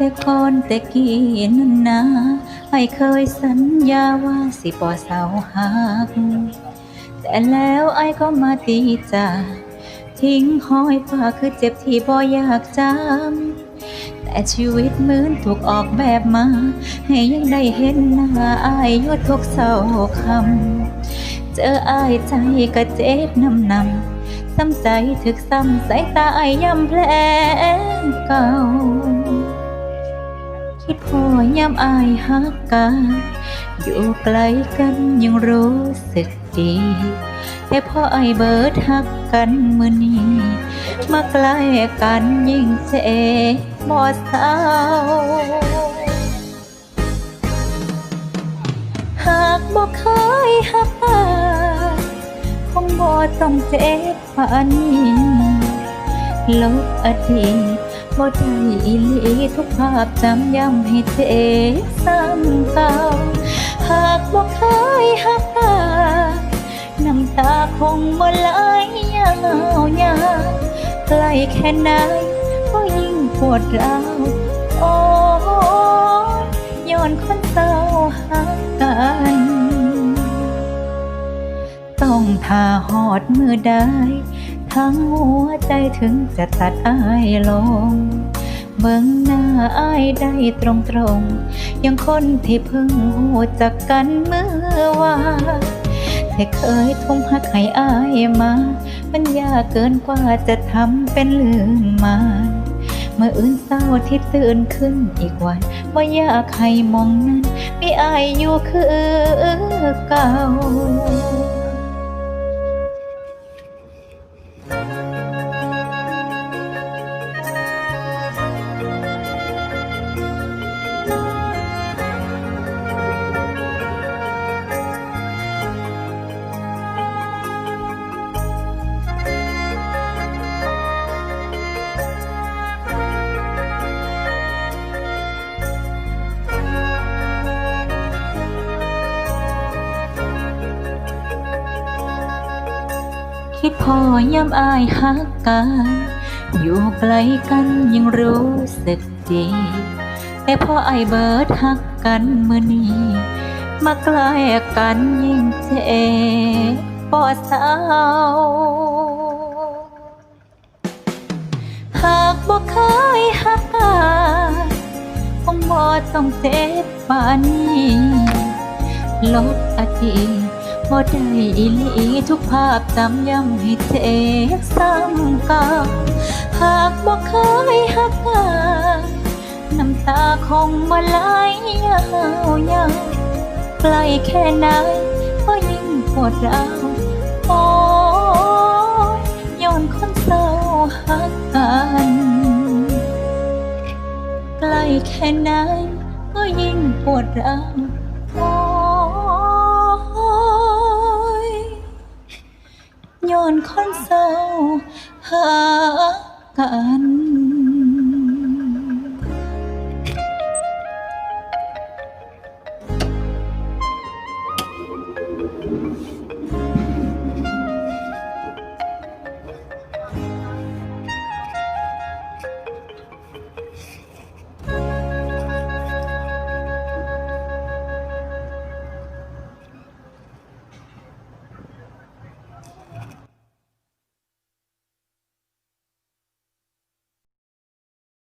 แต่ก่อนแต่กี้นั่นนะไอเคยสัญญาว่าสิปอเสาหัก แต่แล้วไอก็มาตีจากทิ้งห้อยฟ้าคือเจ็บที่บ่อยากจำ แต่ชีวิตเหมือนถูกออกแบบมา ให้ยังได้เห็นหน้าอายอยู่ทุกเศร้าคำ เจออายใจก็เจ็บน้ำนำ ซ้ำใจถึกซ้ำสายตาอายย้ำแผลเก่า คิดพอยามอายหักกันอยู่ไกลกันยังรู้สึกดี แต่พอไอเบิดหักกันมือนี้มาใกล้กันยิ่งเจ็บบ่เศร้าหากบ่เคยหักอายคงบ่ต้องเจ็บปานนี้ลบอดีต บ่ได้อีหลีทุกภาพจำย้ำให้เจ็บซ้ำเก่าหากบ่เคยหักอาน้ำตาคงบ่ไหลยาวยาวใกล้แค่ไหนก็ยิ่งปวดร้าวโอ้ย้อนคนเศร้าหักกันต้องทาหอดมือได้ ทั้งหัวใจถึงจะตัดอายลง เบิ่งหน้าอายได้ตรงตรงยังคนที่เพิ่งหูจักกันเมื่อวานแต่เคยทุ่มหักให้อายมา มันยากเกินกว่าจะทำเป็นลืมมานเมื่ออื่นเศร้าที่ตื่นขึ้นอีกวันว่าอยากให้มองนั้นไมีอายอยู่คือเก่า คิดพอย่ำอายหักกัน อยู่ไกลกันยังรู้สึกดี แต่พอไอายเบิดหักกันมือนี้มาใกล้กันยิ่งเจ็บปอดเศร้าหากบ่เคยหักอายคงบ่ต้องเจ็บปานนี้ลบอดีต บ่ได้อีลีทุกภาพจำย้ำให้เจ็บซ้ำก่าหากบ่เคยหักกันน้ำตาคงบ่ไหลยาวยาวใกล้แค่ไหนก็ยิ่งปวดร้าวโอ้ยย้อนคนเศร้าหักกันใกล้แค่ไหนก็ยิ่งปวดร้าว คนเศร้าหากัน